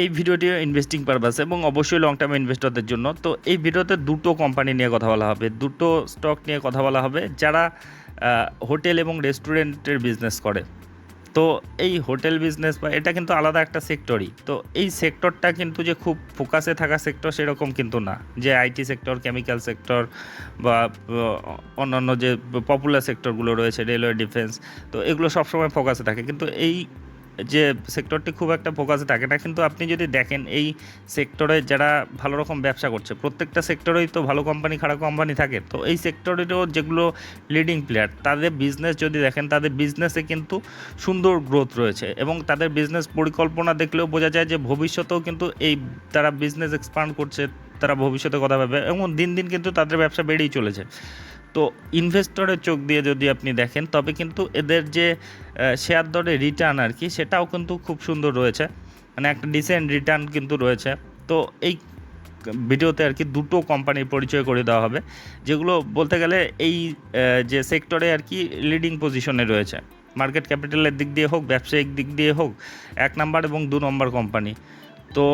এই ভিডিওটি investing purpose এবং অবশ্যই লং টার্ম ইনভেস্টরদের জন্য। তো এই ভিডিওতে দুটো কোম্পানি নিয়ে কথা বলা হবে, দুটো স্টক নিয়ে কথা বলা হবে, যারা হোটেল এবং রেস্টুরেন্টের বিজনেস করে। তো এই হোটেল বিজনেস বা এটা কিন্তু আলাদা একটা সেক্টরই তো এই সেক্টরটা কিন্তু যে খুব ফোকাসে থাকা সেক্টর সেরকম কিন্তু না। যে আইটি সেক্টর কেমিক্যাল সেক্টর বা অন্যান্য যে পপুলার সেক্টরগুলো রয়েছে রেলওয়ে ডিফেন্স তো এগুলো সবসময় ফোকাসে থাকে। কিন্তু এই যে সেক্টরটি খুব একটা ফোকাসে থাকে না, কিন্তু আপনি যদি দেখেন এই সেক্টরে যারা ভালো রকম ব্যবসা করছে, প্রত্যেকটা সেক্টরেই তো ভালো কোম্পানি খারাপ কোম্পানি থাকে। তো এই সেক্টরেরও যেগুলো লিডিং প্লেয়ার তাদের বিজনেস যদি দেখেন, তাদের বিজনেসে কিন্তু সুন্দর গ্রোথ রয়েছে এবং তাদের বিজনেস পরিকল্পনা দেখলেও বোঝা যায় যে ভবিষ্যতেও কিন্তু এই তারা বিজনেস এক্সপান্ড করছে, তারা ভবিষ্যতে কথা ভাবে এবং দিন দিন কিন্তু তাদের ব্যবসা বেড়েই চলেছে। তো ইনভেস্টরের চোখ দিয়ে যদি আপনি দেখেন, তবে কিন্তু এদের যে শেয়ার দরে রিটার্ন আর কি, সেটাও কিন্তু খুব সুন্দর রয়েছে। মানে একটা ডিসেন্ট রিটার্ন কিন্তু রয়েছে। তো এই ভিডিওতে আর কি দুটো কোম্পানির পরিচয় করে দেওয়া হবে, যেগুলো বলতে গেলে এই যে সেক্টরে আর কি লিডিং পজিশনে রয়েছে। মার্কেট ক্যাপিটালের দিক দিয়ে হোক, ব্যবসায়িক দিক দিয়ে হোক, এক নাম্বার এবং দু নম্বর কোম্পানি তো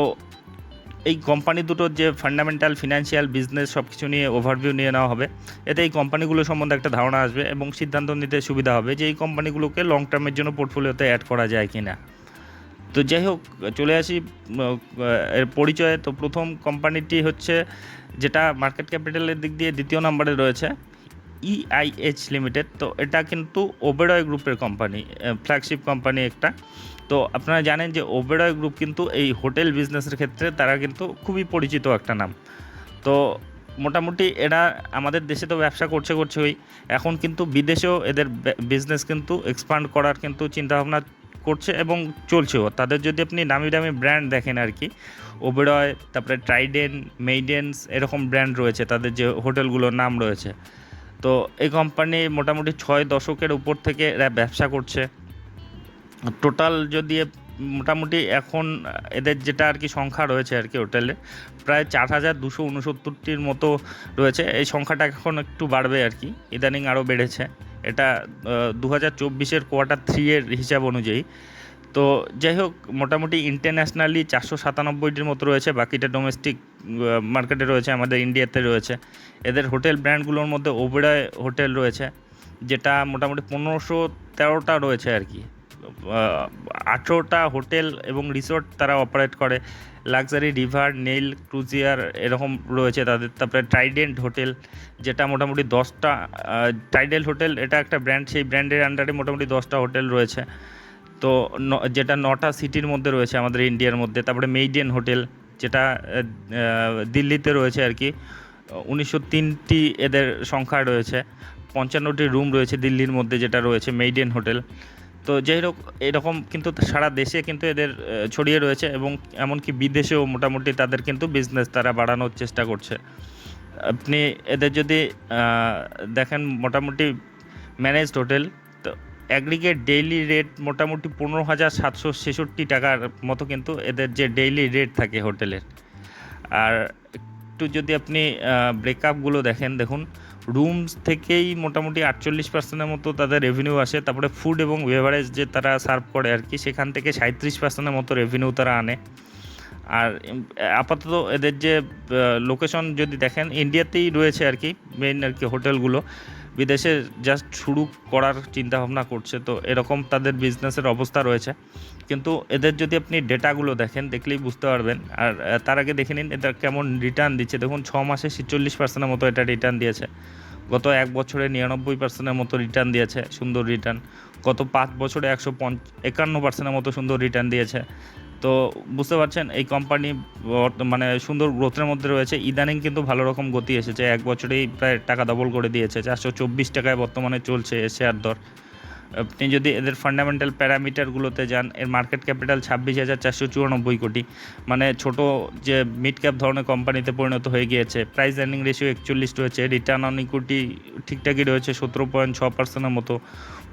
এই কোম্পানি দুটোর যে ফান্ডামেন্টাল ফিনান্সিয়াল বিজনেস সব কিছু নিয়ে ওভারভিউ নিয়ে নেওয়া হবে, এতে এই কোম্পানিগুলো সম্বন্ধে একটা ধারণা আসবে এবং সিদ্ধান্ত নিতে সুবিধা হবে যে এই কোম্পানিগুলোকে লং টার্মের জন্য পোর্টফোলিওতে অ্যাড করা যায় কি না তো যাই হোক, চলে আসি এর পরিচয়ে। তো প্রথম কোম্পানিটি হচ্ছে যেটা মার্কেট ক্যাপিটালের দিক দিয়ে দ্বিতীয় নম্বরে রয়েছে E ইআইএইচ লিমিটেড তো এটা কিন্তু ওবেরয় গ্রুপের কোম্পানি ফ্ল্যাগশিপ কোম্পানি একটা। তো আপনারা জানেন যে ওবেরয় গ্রুপ কিন্তু এই হোটেল বিজনেসের ক্ষেত্রে তারা কিন্তু খুবই পরিচিত একটা নাম। তো মোটামুটি এরা আমাদের দেশে তো ব্যবসা করছে করছে ওই। এখন কিন্তু বিদেশেও এদের বিজনেস কিন্তু এক্সপান্ড করার কিন্তু চিন্তাভাবনা করছে এবং চলছেও। তাদের যদি আপনি দামি দামি ব্র্যান্ড দেখেন আর কি ওবেরয় তারপরে ট্রাইডেন মেইডেন্স এরকম ব্র্যান্ড রয়েছে, তাদের যে হোটেলগুলোর নাম রয়েছে। তো এই কোম্পানি মোটামুটি ছয় দশকের উপর থেকে এরা ব্যবসা করছে। টোটাল যদি মোটামুটি এখন এদের যেটা আর কি সংখ্যা রয়েছে আর কি হোটেলে প্রায় চার হাজার দুশো উনসত্তরটির মতো রয়েছে। এই সংখ্যাটা এখন একটু বাড়বে আর কি, ইদানিং আরও বেড়েছে। এটা দু হাজার চব্বিশের কোয়ার্টার থ্রি এর হিসাব অনুযায়ী। তো যাই হোক, মোটামুটি ইন্টারন্যাশনালি চারশো সাতানব্বইটির মতো রয়েছে। বাকিটা ডোমেস্টিক মার্কেটে রয়েছে, আমাদের ইন্ডিয়াতে রয়েছে। এদের হোটেল ব্র্যান্ডগুলোর মধ্যে ওবেরয় হোটেল রয়েছে, যেটা মোটামুটি পনেরোশো তেরোটা রয়েছে আর কি। আঠেরোটা হোটেল এবং রিসোর্ট তারা অপারেট করে। লাক্সারি রিভার নেইল ক্রুজিয়ার এরকম রয়েছে তাদের। তারপরে ট্রাইডেন্ট হোটেল যেটা মোটামুটি দশটা ট্রাইডেন্ট হোটেল এটা একটা ব্র্যান্ড সেই ব্র্যান্ডের আন্ডারে মোটামুটি দশটা হোটেল রয়েছে। তো যেটা নটা সিটির মধ্যে রয়েছে আমাদের ইন্ডিয়ার মধ্যে। তারপরে মেইডেন হোটেল যেটা দিল্লিতে রয়েছে আর কি। উনিশশো তিনটি এদের সংখ্যা রয়েছে। পঞ্চান্নটি রুম রয়েছে দিল্লির মধ্যে যেটা রয়েছে মেইডেন হোটেল তো যাই হোক এরকম কিন্তু সারা দেশে কিন্তু এদের ছড়িয়ে রয়েছে এবং এমনকি বিদেশেও মোটামুটি তাদের কিন্তু বিজনেস তারা বাড়ানোর চেষ্টা করছে। আপনি এদের যদি দেখেন মোটামুটি ম্যানেজড হোটেল তো অ্যাগ্রিগেট ডেইলি রেট মোটামুটি পনেরো হাজার সাতশো ছেষট্টি টাকার মতো কিন্তু এদের যে ডেইলি রেট থাকে হোটেলের আর একটু যদি আপনি ব্রেকআপগুলো দেখেন, দেখুন রুমস থেকেই মোটামুটি আটচল্লিশ পার্সেন্টের মতো তাদের রেভিনিউ আসে। তারপরে ফুড এবং বেভারেজ যে তারা সার্ভ করে আর কি, সেখান থেকে সাঁত্রিশ পার্সেন্টের মতো রেভিনিউ তারা আনে। আর আপাতত এদের যে লোকেশন যদি দেখেন ইন্ডিয়াতেই রয়েছে আর কি মেইন আর কি হোটেলগুলো বিদেশে জাস্ট শুরু করার চিন্তা ভাবনা করছে, তো এরকম তাদের বিজনেসের অবস্থা রয়েছে। কিন্তু এদের যদি আপনি ডেটাগুলো দেখেন, দেখলেই বুঝতে পারবেন। আর তার আগে দেখে নিন, এটা কেমন রিটার্ন দিচ্ছে। দেখুন, ছ মাসে ছেচল্লিশ পার্সেন্টের মতো এটা রিটার্ন দিয়েছে। গত এক বছরে নিরানব্বই পার্সেন্টের মতো রিটার্ন দিয়েছে, সুন্দর রিটার্ন গত পাঁচ বছরে একশো পঞ্চ, একান্ন পার্সেন্টের মতো সুন্দর রিটার্ন দিয়েছে। তো বুঝতে পারছেন, এই কোম্পানি মানে সুন্দর গ্রোথের মধ্যে রয়েছে। ইদানিং কিন্তু ভালো রকম গতি এসেছে। এক বছরেই প্রায় টাকা ডবল করে দিয়েছে। চারশো চব্বিশ টাকায় বর্তমানে চলছে শেয়ার দর। আপনি যদি এদের ফান্ডামেন্টাল প্যারামিটারগুলোতে যান, এর মার্কেট ক্যাপিটাল ছাব্বিশ হাজার চারশো চুরানব্বই কোটি। মানে ছোট যে মিড ক্যাপ ধরনের কোম্পানিতে পরিণত হয়ে গিয়েছে প্রাইস আর্নিং রেশিও একচল্লিশ রয়েছে রিটার্ন অন ইকুইটি ঠিকঠাকই রয়েছে, সতেরো পয়েন্ট ছ পার্সেন্টের মতো।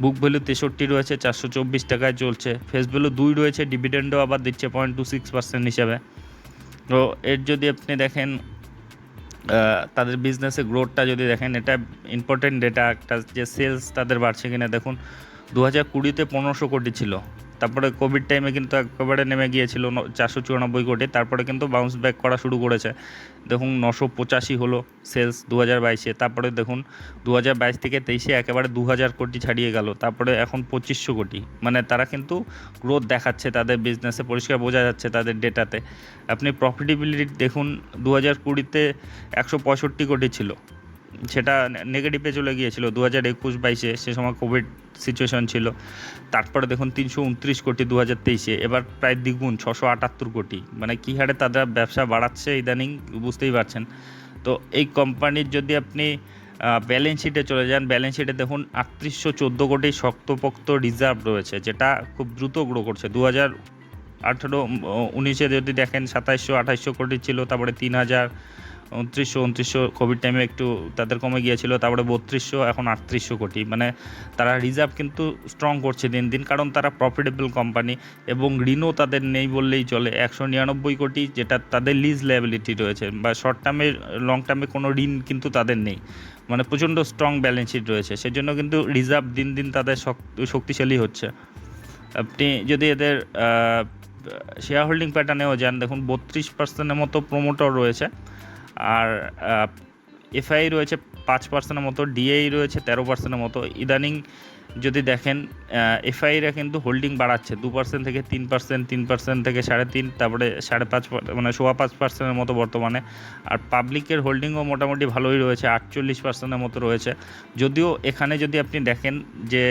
বুক ভ্যালু তেষট্টি রয়েছে, চারশো চব্বিশ টাকায় চলছে। ফেস ভ্যালু দুই রয়েছে ডিভিডেন্ডও আবার দিচ্ছে পয়েন্ট টু সিক্স পার্সেন্ট হিসাবে। তো এর যদি আপনি দেখেন তাদের বিজনেসে গ্রোথটা যদি দেখেন, এটা ইম্পর্টেন্ট ডেটা একটা যে সেলস তাদের বাড়ছে কিনা দেখুন দু হাজার কুড়িতে পনেরোশো কোটি ছিল। তারপরে কোভিড টাইমে কিন্তু একেবারে নেমে গিয়েছিল চারশো চুরানব্বই কোটি। তারপরে কিন্তু বাউন্স ব্যাক করা শুরু করেছে। দেখুন, নশো পঁচাশি হলো সেলস দু হাজার বাইশে। তারপরে দেখুন দু হাজার বাইশ থেকে তেইশে একেবারে দু হাজার কোটি ছাড়িয়ে গেল। তারপরে এখন পঁচিশশো কোটি। মানে তারা কিন্তু গ্রোথ দেখাচ্ছে, তাদের বিজনেসে পরিষ্কার বোঝা যাচ্ছে তাদের ডেটাতে আপনি প্রফিটেবিলিটি দেখুন দু হাজার কুড়িতে একশো পঁয়ষট্টি কোটি ছিল। সেটা নেগেটিভে চলে গিয়েছিল দু হাজার একুশ বাইশে সে সময় কোভিড সিচুয়েশন ছিল। তারপরে দেখুন তিনশো উনত্রিশ কোটি দু হাজার তেইশে, এবার প্রায় দ্বিগুণ, ছশো আটাত্তর কোটি। মানে কী হারে তারা ব্যবসা বাড়াচ্ছে ইদানিং বুঝতেই পারছেন। তো এই কোম্পানির যদি আপনি ব্যালেন্স শিটে চলে যান ব্যালেন্স শিটে দেখুন আটত্রিশশো চোদ্দ কোটি শক্তপোক্ত রিজার্ভ রয়েছে, যেটা খুব দ্রুত গ্রো করছে। দু হাজার আঠেরো উনিশে যদি দেখেন সাতাইশশো আঠাইশশো কোটি ছিল, তারপরে তিন হাজার উনত্রিশশো উনত্রিশশো কোভিড টাইমে একটু তাদের কমে গিয়েছিল, তারপরে বত্রিশশো, এখন আটত্রিশশো কোটি। মানে তারা রিজার্ভ কিন্তু স্ট্রং করছে দিন দিন, কারণ তারা প্রফিটেবল কোম্পানি এবং ঋণও তাদের নেই বললেই চলে। একশো নিরানব্বই কোটি যেটা তাদের লিজ লায়াবিলিটি রয়েছে, বা শর্ট টার্মে লং টার্মে কোনো ঋণ কিন্তু তাদের নেই। মানে প্রচণ্ড স্ট্রং ব্যালেন্স শিট রয়েছে, সেজন্য কিন্তু রিজার্ভ দিন দিন তাদের শক্ত- শক্তিশালী হচ্ছে। আপনি যদি এদের শেয়ার হোল্ডিং প্যাটার্নেও যান, দেখুন বত্রিশ পার্সেন্টের মতো প্রোমোটর রয়েছে। আর এফআই রয়েছে পাঁচ পার্সেন্টের মতো ডিআই রয়েছে তেরো পার্সেন্টের মতো। ইদানিং যদি দেখেন এফআইরা কিন্তু হোল্ডিং বাড়াচ্ছে, দু পার্সেন্ট থেকে তিন পার্সেন্ট তিন পার্সেন্ট থেকে সাড়ে তিন, তারপরে সাড়ে পাঁচ মানে সোয়া পাঁচ পার্সেন্টের মতো বর্তমানে। আর পাবলিকের হোল্ডিংও মোটামুটি ভালোই রয়েছে, আটচল্লিশ পার্সেন্টের মতো রয়েছে। যদিও এখানে যদি আপনি দেখেন যে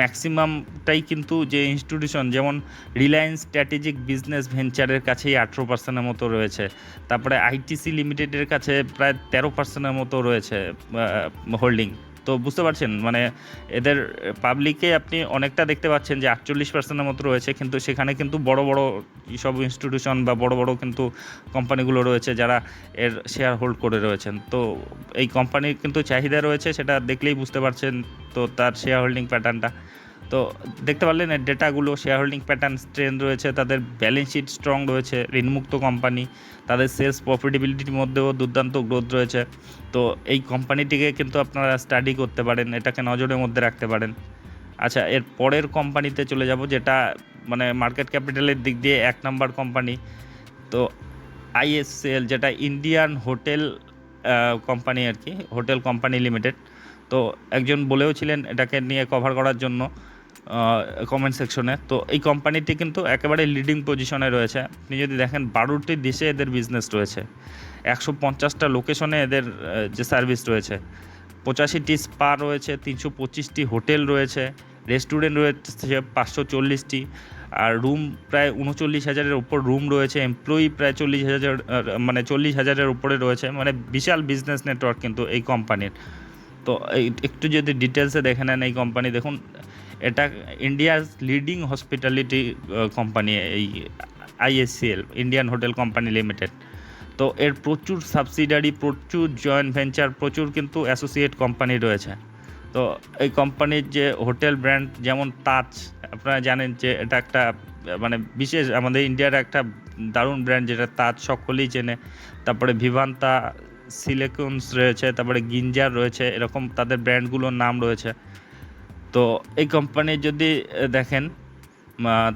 ম্যাক্সিমামটাই কিন্তু যে ইনস্টিটিউশন যেমন রিলায়েন্স স্ট্র্যাটেজিক বিজনেস ভেঞ্চারের কাছেই আঠেরো পার্সেন্টের মতো রয়েছে। তারপরে আইটিসি লিমিটেডের কাছে প্রায় তেরো পার্সেন্টের মতো রয়েছে হোল্ডিং তো বুঝতে পারছেন মানে এদের পাবলিকে আপনি অনেকটা দেখতে পাচ্ছেন যে আটচল্লিশ পার্সেন্টের মতো রয়েছে, কিন্তু সেখানে কিন্তু বড় বড় সব ইনস্টিটিউশন বা বড় বড় কিন্তু কোম্পানিগুলো রয়েছে যারা এর শেয়ার হোল্ড করে রয়েছেন। তো এই কোম্পানির কিন্তু চাহিদা রয়েছে, সেটা দেখলেই বুঝতে পারছেন তো তার শেয়ার হোল্ডিং প্যাটার্নটা তো দেখতে পারলেন, এর ডেটাগুলো শেয়ার হোল্ডিং প্যাটার্ন স্ট্রেন রয়েছে, তাদের ব্যালেন্স শিট স্ট্রং রয়েছে, ঋণমুক্ত কোম্পানি তাদের সেলস প্রফিটেবিলিটির মধ্যেও দুর্দান্ত গ্রোথ রয়েছে। তো এই কোম্পানিটিকে কিন্তু আপনারা স্টাডি করতে পারেন, এটাকে নজরের মধ্যে রাখতে পারেন। আচ্ছা এর পরের কোম্পানিতে চলে যাব, যেটা মানে মার্কেট ক্যাপিটালের দিক দিয়ে এক নাম্বার কোম্পানি তো আইএসএল যেটা ইন্ডিয়ান হোটেল কোম্পানি আর কি হোটেল কোম্পানি লিমিটেড তো একজন বলেও ছিলেন এটাকে নিয়ে কভার করার জন্য। কমেন্ট সেকশনে তো এই কোম্পানিটি কিন্তু একেবারে লিডিং পজিশনে রয়েছে। আপনি যদি দেখেন, বারোটি দেশে এদের বিজনেস রয়েছে। একশো পঞ্চাশটা লোকেশনে এদের যে সার্ভিস রয়েছে। পঁচাশিটি স্পা রয়েছে, তিনশো পঁচিশটি হোটেল রয়েছে। রেস্টুরেন্ট রয়েছে পাঁচশো চল্লিশটি। আর রুম প্রায় উনচল্লিশ হাজারের উপর রুম রয়েছে। এমপ্লয়ি প্রায় চল্লিশ হাজার মানে চল্লিশ হাজারের উপরে রয়েছে। মানে বিশাল বিজনেস নেটওয়ার্ক কিন্তু এই কোম্পানির তো একটু যদি ডিটেলসে দেখে নেন এই কোম্পানি দেখুন এটা ইন্ডিয়ার লিডিং হসপিটালিটি কোম্পানি এই ISCL Indian hotel company limited তো এর প্রচুর সাবসিডারি প্রচুর জয়েন্ট ভেঞ্চার প্রচুর কিন্তু অ্যাসোসিয়েট কোম্পানি রয়েছে। তো এই কোম্পানির যে হোটেল ব্র্যান্ড যেমন তাজ আপনারা জানেন যে এটা একটা মানে বিশেষ আমাদের ইন্ডিয়ার একটা দারুণ ব্র্যান্ড যেটা তাজ সকলেই চেনে। তারপরে ভিভান্তা সিলেকন্স রয়েছে, তারপরে গিঞ্জার রয়েছে, এরকম তাদের ব্র্যান্ডগুলোর নাম রয়েছে। তো এই কোম্পানি যদি দেখেন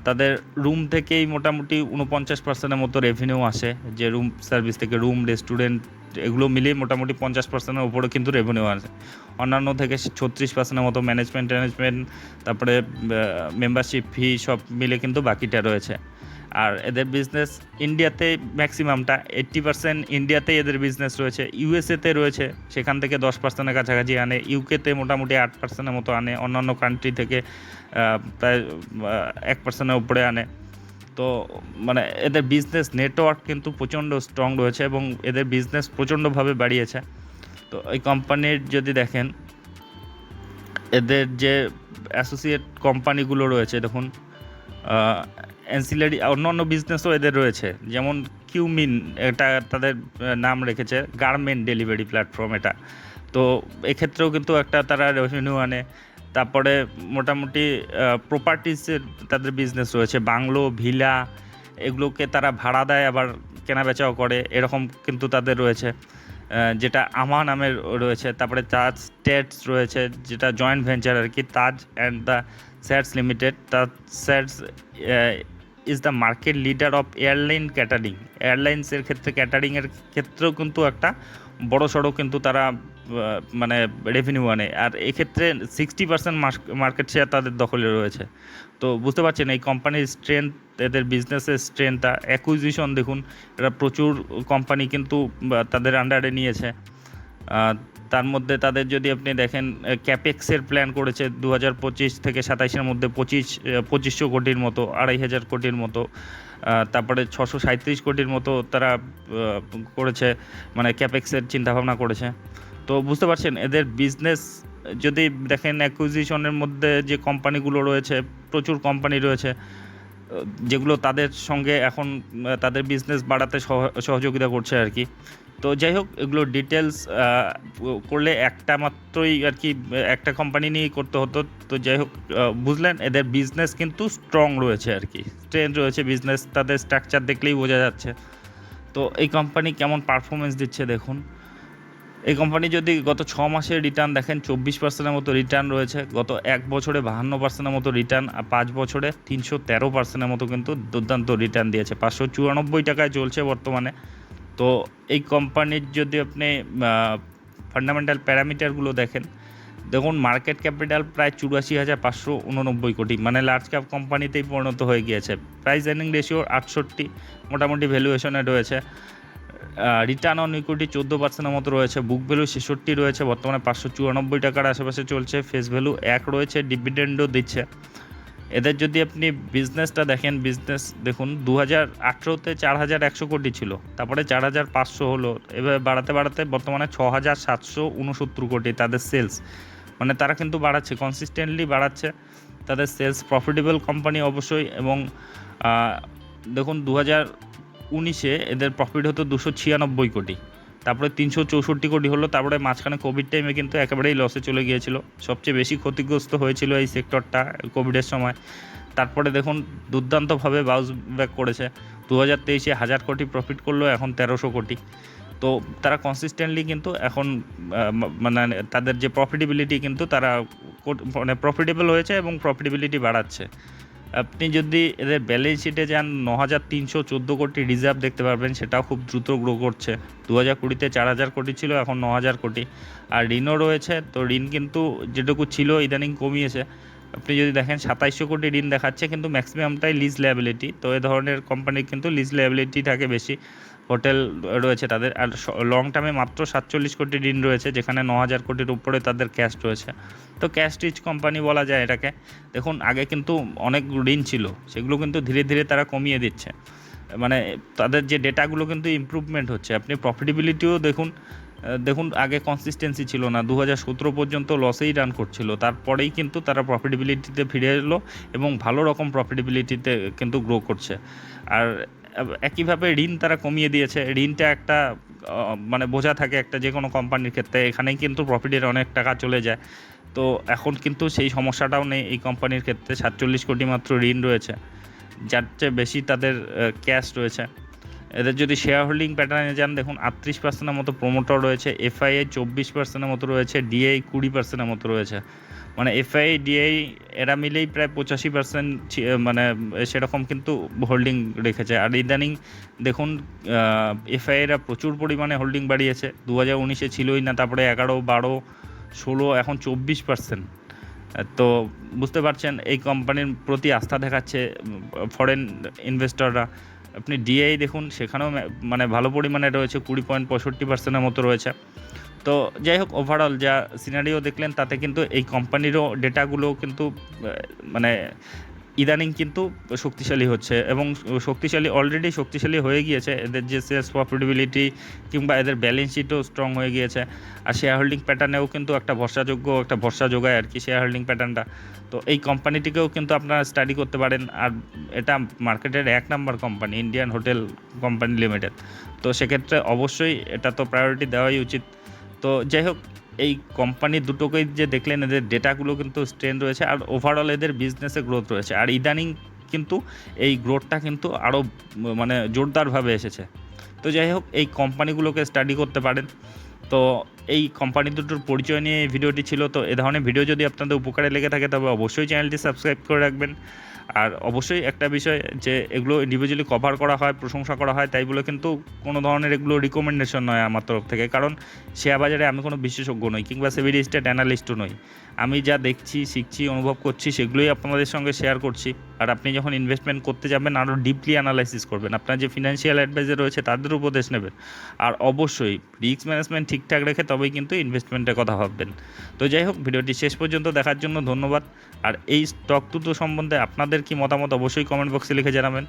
তাদের রুম থেকেই মোটামুটি উনপঞ্চাশ পার্সেন্টের মতো রেভিনিউ আসে। যে রুম সার্ভিস থেকে রুম রেস্টুরেন্ট এগুলো মিলিয়ে মোটামুটি পঞ্চাশ পার্সেন্টের উপরে কিন্তু রেভিনিউ আসে। অন্যান্য থেকে ছত্রিশ পার্সেন্টের মতো ম্যানেজমেন্ট ট্যানেজমেন্ট তারপরে মেম্বারশিপ ফি সব মিলে কিন্তু বাকিটা রয়েছে। আর এদের বিজনেস ইন্ডিয়াতে ম্যাক্সিমামটা এইট্টি পার্সেন্ট ইন্ডিয়াতেই এদের বিজনেস রয়েছে ইউএসএতে রয়েছে, সেখান থেকে দশ পার্সেন্টের কাছাকাছি আনে ইউকেতে মোটামুটি আট পার্সেন্টের মতো আনে, অন্যান্য কান্ট্রি থেকে প্রায় এক পার্সেন্টের উপরে আনে। তো মানে এদের বিজনেস নেটওয়ার্ক কিন্তু প্রচণ্ড স্ট্রং রয়েছে এবং এদের বিজনেস প্রচণ্ডভাবে বাড়িয়েছে। তো এই কোম্পানির যদি দেখেন, এদের যে অ্যাসোসিয়েট কোম্পানিগুলো রয়েছে, দেখুন অ্যান্সিলারি অন্যান্য বিজনেসও এদের রয়েছে। যেমন কিউমিন এটা তাদের নাম রেখেছে গার্মেন্ট ডেলিভারি প্ল্যাটফর্ম এটা। তো এক্ষেত্রেও কিন্তু একটা তারা রেভিনিউ আনে। তারপরে মোটামুটি প্রপার্টিসের তাদের বিজনেস রয়েছে। বাংলো, ভিলা, এগুলোকে তারা ভাড়া দেয়, আবার কেনা বেচাও করে। এরকম কিন্তু তাদের রয়েছে। যেটা আমা নামের রয়েছে। তারপরে তাজ স্টেটস রয়েছে, যেটা জয়েন্ট ভেঞ্চার আর কি, Taj and the SATS limited Taj SATS is the market leader of airline catering এয়ারলাইন্সের ক্ষেত্রে ক্যাটারিংয়ের ক্ষেত্রেও কিন্তু একটা বড় সড়ো কিন্তু তারা মানে রেভিনিউ আনে। আর এক্ষেত্রে সিক্সটি পার্সেন্ট মার্কেট শেয়ার তাদের দখলে রয়েছে। তো বুঝতে পারছেন, এই কোম্পানির স্ট্রেংথ এদের বিজনেসের স্ট্রেংথটা অ্যাকুইজিশন দেখুন, এরা প্রচুর কোম্পানি কিন্তু তাদের আন্ডারে নিয়েছে। তার মধ্যে তাদের যদি আপনি দেখেন ক্যাপেক্সের প্ল্যান করেছে দু হাজার পঁচিশ থেকে সাতাইশের মধ্যে পঁচিশ পঁচিশশো কোটির মতো, আড়াই হাজার কোটির মতো তারপরে ছশো সাঁত্রিশ কোটির মতো তারা করেছে মানে ক্যাপেক্সের চিন্তাভাবনা করেছে। তো বুঝতে পারছেন, এদের বিজনেস যদি দেখেন অ্যাকুইজিশনের মধ্যে যে কোম্পানিগুলো রয়েছে, প্রচুর কোম্পানি রয়েছে যেগুলো তাদের সঙ্গে এখন তাদের বিজনেস বাড়াতে সহ- সহযোগিতা করছে আর কি। তো যাই হোক, এগুলো ডিটেলস করলে একটা মাত্রই আর কি, একটা কোম্পানি নিয়েই করতে হতো। তো যাই হোক বুঝলেন, এদের বিজনেস কিন্তু স্ট্রং রয়েছে আর কি। স্ট্রেন্থ রয়েছে বিজনেস তাদের স্ট্রাকচার দেখলেই বোঝা যাচ্ছে। তো এই কোম্পানি কেমন পারফরমেন্স দিচ্ছে দেখুন। এই কোম্পানি যদি গত ছ মাসের রিটার্ন দেখেন, চব্বিশ পার্সেন্টের মতো রিটার্ন রয়েছে। গত এক বছরে বাহান্ন পার্সেন্টের মতো রিটার্ন আর পাঁচ বছরে তিনশো তেরো পার্সেন্টের মতো কিন্তু দুর্দান্ত রিটার্ন দিয়েছে। পাঁচশো চুরানব্বই টাকায় চলছে বর্তমানে। তো এই কোম্পানির যদি আপনি ফান্ডামেন্টাল প্যারামিটারগুলো দেখেন, দেখুন মার্কেট ক্যাপিটাল প্রায় চুরাশি হাজার পাঁচশো উননব্বই কোটি মানে লার্জ ক্যাপ কোম্পানিতেই পরিণত হয়ে গিয়েছে। প্রাইস এর্নিং রেশিও আটষট্টি, মোটামুটি ভ্যালুয়েশনে রয়েছে। রিটার্ন অন ইকুইটি চোদ্দ পার্সেন্টের মতো রয়েছে বুক ভ্যালু ছেষট্টি রয়েছে, বর্তমানে পাঁচশো চুরানব্বই টাকার আশেপাশে চলছে ফেস ভ্যালু এক রয়েছে ডিভিডেন্ডও দিচ্ছে। এদের যদি আপনি বিজনেসটা দেখেন বিজনেস দেখুন দু হাজার আঠেরোতে চার হাজার একশো কোটি ছিল, তারপরে চার হাজার পাঁচশো হলো, এবার বাড়াতে বাড়াতে বর্তমানে ছ হাজার সাতশো উনসত্তর কোটি তাদের সেলস মানে তারা কিন্তু বাড়াচ্ছে কনসিস্টেন্টলি বাড়াচ্ছে, তাদের সেলস প্রফিটেবল কোম্পানি অবশ্যই, এবং দেখুন দু হাজার উনিশে এদের প্রফিট হতো দুশো ছিয়ানব্বই কোটি। তারপরে তিনশো চৌষট্টি কোটি হলো, তারপরে মাঝখানে কোভিড টাইমে কিন্তু একেবারেই লসে চলে গিয়েছিল। সবচেয়ে বেশি ক্ষতিগ্রস্ত হয়েছিল এই সেক্টরটা কোভিডের সময়। তারপরে দেখুন, দুর্দান্তভাবে বাউন্স ব্যাক করেছে। দু হাজার তেইশে হাজার কোটি প্রফিট করল, এখন তেরোশো কোটি। তো তারা কনসিস্টেন্টলি কিন্তু এখন মানে তাদের যে প্রফিটেবিলিটি কিন্তু তারা মানে প্রফিটেবল হয়েছে এবং প্রফিটেবিলিটি বাড়াচ্ছে। আপনি যদি এদের ব্যালেন্স শিটে যান ন হাজার তিনশো চোদ্দ কোটি রিজার্ভ দেখতে পারবেন, সেটাও খুব দ্রুত গ্রো করছে। দু হাজার কুড়িতে চার হাজার কোটি ছিল, এখন ন হাজার কোটি। আর ঋণও রয়েছে, তো ঋণ কিন্তু যেটুকু ছিল, ইদানিং কমিয়েছে। আপনি যদি দেখেন সাতাইশশো কোটি ঋণ দেখাচ্ছে, কিন্তু ম্যাক্সিমামটাই লিজ লায়াবিলিটি তো এ ধরনের কোম্পানির কিন্তু লিজ লায়াবিলিটি থাকে বেশি। হোটেল রয়েছে তাদের, আর লং টার্মে মাত্র সাতচল্লিশ কোটি ঋণ রয়েছে, যেখানে ন হাজার কোটির উপরে তাদের ক্যাশ রয়েছে। তো ক্যাশ রিচ কোম্পানি বলা যায় এটাকে। দেখুন, আগে কিন্তু অনেক ঋণ ছিল, সেগুলো কিন্তু ধীরে ধীরে তারা কমিয়ে দিচ্ছে। মানে তাদের যে ডেটাগুলো কিন্তু ইমপ্রুভমেন্ট হচ্ছে। আপনি প্রফিটেবিলিটিও দেখুন দেখুন, আগে কনসিস্টেন্সি ছিল না। দু হাজার সতেরো পর্যন্ত লসেই রান করছিল। তারপরেই কিন্তু তারা প্রফিটেবিলিটিতে ফিরে এলো এবং ভালো রকম প্রফিটেবিলিটিতে কিন্তু গ্রো করছে। আর একইভাবে ঋণ তারা কমিয়ে দিয়েছে। ঋণটা একটা মানে বোঝা থাকে একটা যে কোনো কোম্পানির ক্ষেত্রে। এখানেই কিন্তু প্রফিটের অনেক টাকা চলে যায়। তো এখন কিন্তু সেই সমস্যাটাও নেই। এই কোম্পানির ক্ষেত্রে সাতচল্লিশ কোটি মাত্র ঋণ রয়েছে। যার চেয়ে বেশি তাদের ক্যাশ রয়েছে। এদের যদি শেয়ার হোল্ডিং প্যাটার্নে যান, দেখুন, আটত্রিশ পার্সেন্টের মতো প্রোমোটর রয়েছে এফআইএ চব্বিশ পার্সেন্টের মতো রয়েছে ডিআই কুড়ি পার্সেন্টের মতো রয়েছে। মানে এফআই ডিআই এরা মিলেই প্রায় পঁচাশি পার্সেন্ট মানে সেরকম কিন্তু হোল্ডিং রেখেছে। আর ইদানিং দেখুন এফআইএরা প্রচুর পরিমাণে হোল্ডিং বাড়িয়েছে। দু হাজার উনিশে ছিলই না, তারপরে এগারো, বারো, ষোলো, এখন চব্বিশ পার্সেন্ট তো বুঝতে পারছেন, এই কোম্পানির প্রতি আস্থা দেখাচ্ছে ফরেন ইনভেস্টররা আপনি ডিআই দেখুন, সেখানেও মানে ভালো পরিমাণে রয়েছে, কুড়ি পয়েন্ট পঁয়ষট্টি পার্সেন্টের মতো রয়েছে। তো যাই হোক ওভারঅল যা সিনারিও দেখলেন, তাতে কিন্তু এই কোম্পানিরও ডেটাগুলো কিন্তু মানে ইদানিং কিন্তু শক্তিশালী হচ্ছে এবং শক্তিশালী অলরেডি শক্তিশালী হয়ে গিয়েছে। এদের যে সেলস প্রফিটেবিলিটি কিংবা এদের ব্যালেন্স শিটও স্ট্রং হয়ে গিয়েছে। আর শেয়ার হোল্ডিং প্যাটার্নেও কিন্তু একটা ভরসাযোগ্য, একটা ভরসা যোগায় আর কি শেয়ার হোল্ডিং প্যাটার্নটা তো এই কোম্পানিটিকেও কিন্তু আপনারা স্টাডি করতে পারেন। আর এটা মার্কেটের এক number company Indian hotel company limited তো সেক্ষেত্রে অবশ্যই এটা তো প্রায়োরিটি দেওয়াই উচিত। তো যাই হোক এই কোম্পানি দুটোকেই যে দেখলেন, এদের ডেটাগুলো কিন্তু স্ট্রেন রয়েছে আর ওভারঅল এদের বিজনেসে গ্রোথ রয়েছে। আর ইদানিং কিন্তু এই গ্রোথটা কিন্তু আরও মানে জোরদারভাবে এসেছে। তো যাই হোক, এই কোম্পানিগুলোকে স্টাডি করতে পারেন। তো এই কোম্পানি দুটোর পরিচয় নিয়ে এই ভিডিওটি ছিল। তো এ ধরনের ভিডিও যদি আপনাদের উপকারে লেগে থাকে, তবে অবশ্যই চ্যানেলটি সাবস্ক্রাইব করে রাখবেন। আর অবশ্যই একটা বিষয় যে এগুলো ইন্ডিভিজুয়ালি কভার করা হয়, প্রশংসা করা হয়, তাই বলে কিন্তু কোনো ধরনের এগুলো রিকমেন্ডেশন নয় আমার তরফ থেকে। কারণ শেয়ার বাজারে আমি কোনো বিশেষজ্ঞ নই, কিংবা সেভি স্টেট অ্যানালিস্টও নই। আমি যা দেখছি, শিখছি, অনুভব করছি, সেগুলোই আপনাদের সঙ্গে শেয়ার করছি। আর আপনি যখন ইনভেস্টমেন্ট করতে যাবেন আরও ডিপলি অ্যানালাইসিস করবেন। আপনার যে ফিনান্সিয়াল অ্যাডভাইজার রয়েছে, তাদের উপদেশ নেবেন। আর অবশ্যই রিস্ক ম্যানেজমেন্ট ঠিকঠাক রেখে তবেই কিন্তু ইনভেস্টমেন্টের কথা ভাববেন। তো যাই হোক, ভিডিওটি শেষ পর্যন্ত দেখার জন্য ধন্যবাদ। আর এই স্টক দুটো সম্বন্ধে আপনাদের কি মতামত অবশ্যই কমেন্ট বক্সে লিখে জানাবেন।